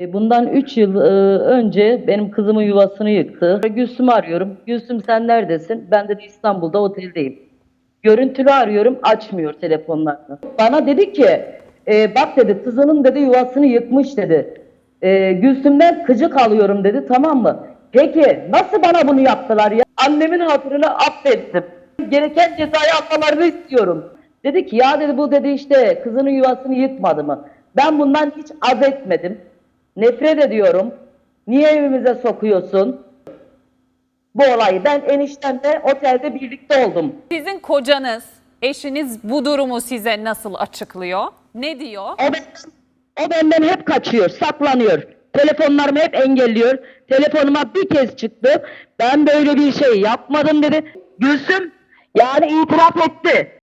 E, Bundan 3 yıl e, önce benim kızımın yuvasını yıktı. Gülsüm'ü arıyorum. Gülsüm sen neredesin? Ben de İstanbul'da oteldeyim. Görüntülü arıyorum açmıyor telefonlarını. Bana dedi ki e, bak dedi kızının dedi yuvasını yıkmış dedi. E, Gülsüm'den kıcık alıyorum dedi tamam mı? Peki nasıl bana bunu yaptılar ya? Annemin hatırını affettim. Gereken cezayı almalarını istiyorum. Dedi ki ya dedi bu dedi işte kızının yuvasını yıkmadı mı? Ben bundan hiç az etmedim. Nefret ediyorum. Niye evimize sokuyorsun? Bu olayı ben eniştemle otelde birlikte oldum. Sizin kocanız, eşiniz bu durumu size nasıl açıklıyor? Ne diyor? O benden, o benden hep kaçıyor, saklanıyor. Telefonlarımı hep engelliyor. Telefonuma bir kez çıktı. Ben böyle bir şey yapmadım dedi. Gülsüm yani itiraf etti.